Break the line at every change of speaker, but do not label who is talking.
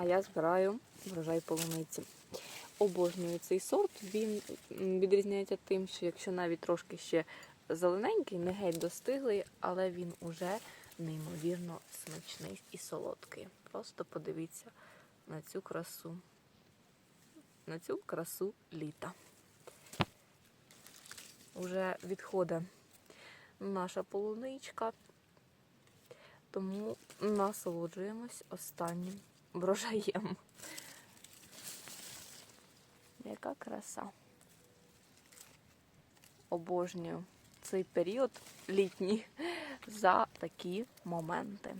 а я збираю врожай полуниці. Обожнюю цей сорт. Він відрізняється тим, що якщо навіть трошки ще зелененький, не геть достиглий, але він уже неймовірно смачний і солодкий. Просто подивіться на цю красу, на цю красу літа. Уже відходить наша полуничка, тому насолоджуємось останнім врожаєм. Яка краса. Обожнюю цей період літній за такі моменти.